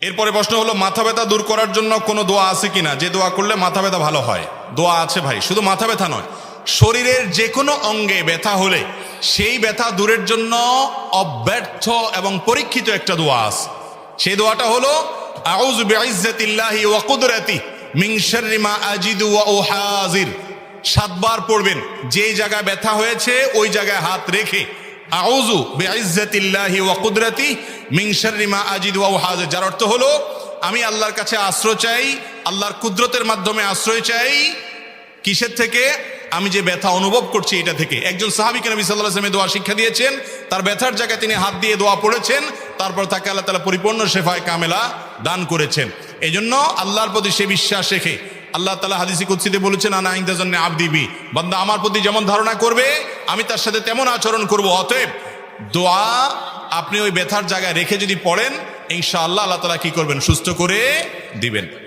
এরপরে প্রশ্ন হলো, মাথা ব্যথা দূর করার জন্য কোনো দোয়া আছে কিনা? যে দোয়া করলে মাথা ব্যথা ভালো হয়। দোয়া আছে ভাই, শুধু মাথা ব্যথা নয়, শরীরের যে কোনো অঙ্গে ব্যথা হলে সেই ব্যথা দূরের জন্য অব্যর্থ এবং পরীক্ষিত একটা দোয়া আছে। সেই দোয়াটা হলো উহাজির। সাতবার পড়বেন যেই জায়গায় ব্যথা হয়েছে, ওই জায়গায় হাত রেখে, আউযু বিইজ্জাতিল্লাহি ওয়া কুদরাতি মিন শাররি মা আজিদু ওয়া উহাজির যার অর্থ হলো, আমি আল্লাহর কাছে আশ্রয় চাই, আল্লাহর কুদরতের মাধ্যমে আশ্রয় চাই, কিসের থেকে? আমি যে ব্যথা অনুভব করছি এটা থেকে। একজন সাহাবিকে নবী সাল্লাহ আসলামে দোয়া শিক্ষা দিয়েছেন, তার ব্যথার জায়গায় তিনি হাত দিয়ে দোয়া পড়েছেন, তারপর তাকে আল্লাহ তালা পরিপূর্ণ শেফায় কামেলা দান করেছেন। এই জন্য আল্লাহর প্রতি সে বিশ্বাস রেখে, আল্লাহ তালা হাদিসি কুৎসিতে বলেছেন, আনা জন্য আবদিবি বান্দা আমার প্রতি যেমন ধারণা করবে, আমি তার সাথে তেমন আচরণ করব, অতএব দোয়া আপনি ওই ব্যথার জায়গায় রেখে যদি পড়েন, ইনশাআল্লাহ আল্লাহ তালা কি করবেন? সুস্থ করে দিবেন।